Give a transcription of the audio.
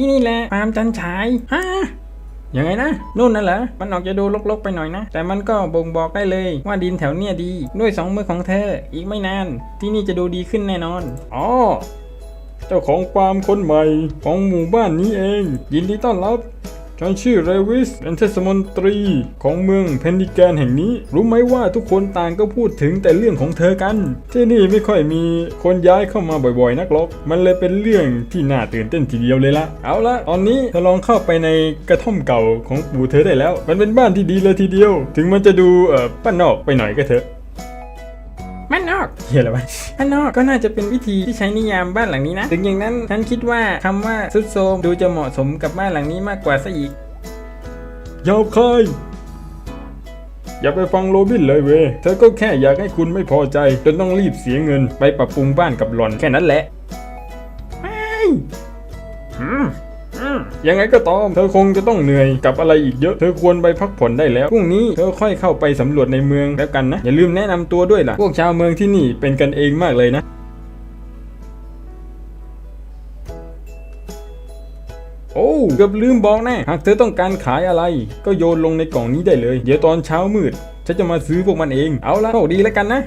ที่นี่แหละฟาร์มจันฉายฮะยังไงนะนู่นน่ะเหรอมันออกจะดูรกๆไปหน่อยนะ แต่มันก็บ่งบอกได้เลยว่าดินแถวเนี้ยดี ด้วยสองมือของเธอ อีกไม่นาน ที่นี่จะดูดีขึ้นแน่นอนอ๋อเจ้าของฟาร์มคนใหม่ของหมู่บ้านนี้เอง ยินดีต้อนรับ ฉันชื่อเรวิสเป็นเทศมนตรีของเมืองเพนนิแกนแห่งนี้ รู้ไหมว่าทุกคนต่างก็พูดถึงแต่เรื่องของเธอกัน ที่นี่ไม่ค่อยมีคนย้ายเข้ามาบ่อยๆ นักหรอกมันเลยเป็นเรื่องที่น่าตื่นเต้นทีเดียวเลยละเอาละตอนนี้เธอลองเข้าไปในกระท่อมเก่าของปู่เธอได้แล้ว มันเป็นบ้านที่ดีเลยทีเดียว ถึงมันจะดูเอ่อป้านนอกไปหน่อยก็เถอะ บ้านนอกเฮียอะไรวะบ้านนอกก็น่าจะเป็นวิธีที่ใช้นิยามบ้านหลังนี้นะ ถึงอย่างนั้นฉันคิดว่าคำว่าสุดโทรมดูจะเหมาะสมกับบ้านหลังนี้มากกว่าซะอีกยาวคายอย่าไปฟังโรบินเลยเว้ย เธอก็แค่อยากให้คุณไม่พอใจ จนต้องรีบเสียเงิน ไปปรับปรุงบ้านกับหล่อนแค่นั้นแหละอืมอืม ยังไงก็ตาม เธอคงจะต้องเหนื่อยกับอะไรอีกเยอะ เธอควรไปพักผ่อนได้แล้ว พรุ่งนี้เธอค่อยเข้าไปสำรวจในเมืองแล้วกันนะ อย่าลืมแนะนำตัวด้วยล่ะ พวกชาวเมืองที่นี่เป็นกันเองมากเลยนะโอ้เกือบลืมบอกแน่หากเธอต้องการขายอะไร ก็โยนลงในกล่องนี้ได้เลย เดี๋ยวตอนเช้ามืดฉันจะมาซื้อพวกมันเอง เอาละโชคดีแล้วกันนะ